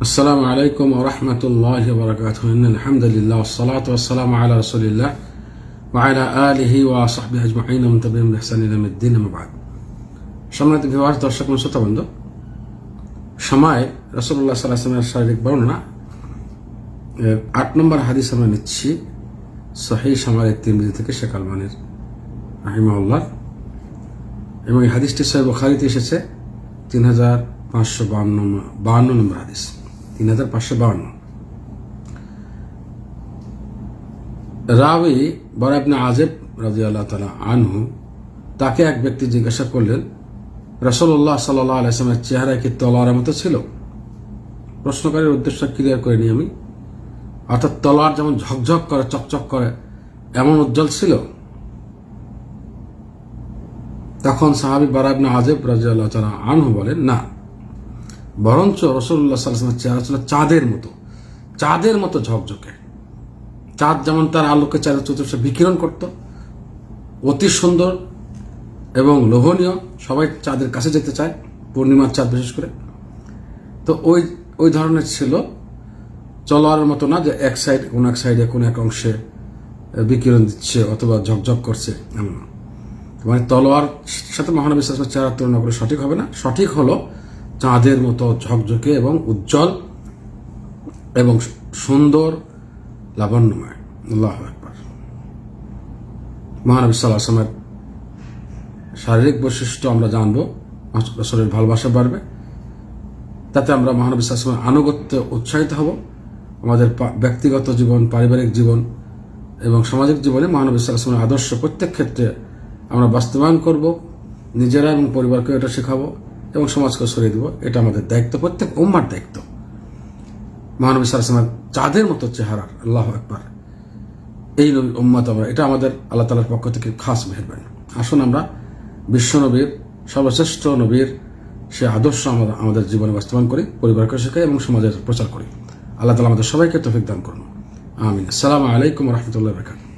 السلام عليكم ورحمة الله وبركاته إن الحمد لله والصلاة والسلام على رسول الله وعلى آله وصحبه أجمعين ومن تبعهم بإحسان إلى يوم الدين أما بعد সম্মানিত ভিওয়ার্স দর্শক এবং শ্রোতাবন্ধু সময় রসুল্লাহ সাল্লাহামের শারীরিক বর্ণনা এর আট নম্বর হাদিস আমরা নিচ্ছি সহি সামারের তিরমিজি থেকে শেখ আলমানের রাহিমাউল্লাহ এবং এই হাদিসটি সহি বখারিতে এসেছে তিন হাজার পাঁচশো বান্ন বাহান্ন নম্বর হাদিস তিন হাজার পাঁচশো বাহান্ন রাবি আজেব রাজি আল্লাহ তালা আনহু তাকে এক ব্যক্তি জিজ্ঞাসা করলেন রসল্লাহ সাল্লাহ আলাইসলামের চেহারা কি তলোয়ারের মতো ছিল? প্রশ্নকারীর উদ্দেশ্য ক্লিয়ার করিনি আমি। অর্থাৎ তলোয়ার যেমন ঝকঝক করে, চকচক করে, এমন উজ্জ্বল ছিল। তখন সাহাবি বারাবনে আজেব রাজি আল্লাহ তালা আনহু বলেন, না। বরঞ্চ রসুল্লাহ সাল্লামের চেহারা ছিল চাঁদের মতো। চাঁদের মতো ঝকঝকে। চাঁদ যেমন তার আলোকে চাঁদের চতুর্থ বিকিরণ করত, অতি সুন্দর এবং লোভনীয়, সবাই চাঁদের কাছে যেতে চায়, পূর্ণিমার চাঁদ বিশেষ করে। তো ওই ওই ধরনের ছিল। চলোয়ারের মতো না যে এক সাইড, কোন এক সাইডে, কোন এক অংশে বিকিরণ দিচ্ছে অথবা ঝকঝক করছে, এমন মানে তলোয়ার সাথে মহানবী সাল্লামের চেহারা তুলনা করে সঠিক হবে না। সঠিক হলো চাঁদের মতো ঝকঝকে এবং উজ্জ্বল এবং সুন্দর লাবণ্যময়। আল্লাহ একবার মহানবী সাল্লাহ আসলামের শারীরিক বৈশিষ্ট্য আমরা জানব শরীর ভালোবাসা বাড়বে। তাতে আমরা মহানবী সাল্লামের আনুগত্যে উৎসাহিত হব। আমাদের ব্যক্তিগত জীবন, পারিবারিক জীবন এবং সামাজিক জীবনে মহানবী সাল্লামের আদর্শ প্রত্যেক ক্ষেত্রে আমরা বাস্তবায়ন করব। নিজেরা এবং পরিবারকে এটা শেখাবো। এবং সমাজকে সরিয়ে দেবো। এটা আমাদের দায়িত্ব, প্রত্যেক উম্মার দায়িত্ব। মহানবী সাল্লামের চাঁদের মতো চেহারার, আল্লাহ একবার এই নবী, উম্মত আমরা, এটা আমাদের আল্লাহ তালার পক্ষ থেকে খাস মেহরবানি। আসুন আমরা বিশ্বনবীর সর্বশ্রেষ্ঠ নবীর সে আদর্শ আমরা, আমাদের জীবনে বাস্তবায়ন করি, পরিবারকে শেখাই এবং সমাজের প্রচার করি। আল্লাহ তালা আমাদের সবাইকে তফিক দান করুন। আমিন। আসসালামু আলাইকুম রহমতুল্লাহ বরকাত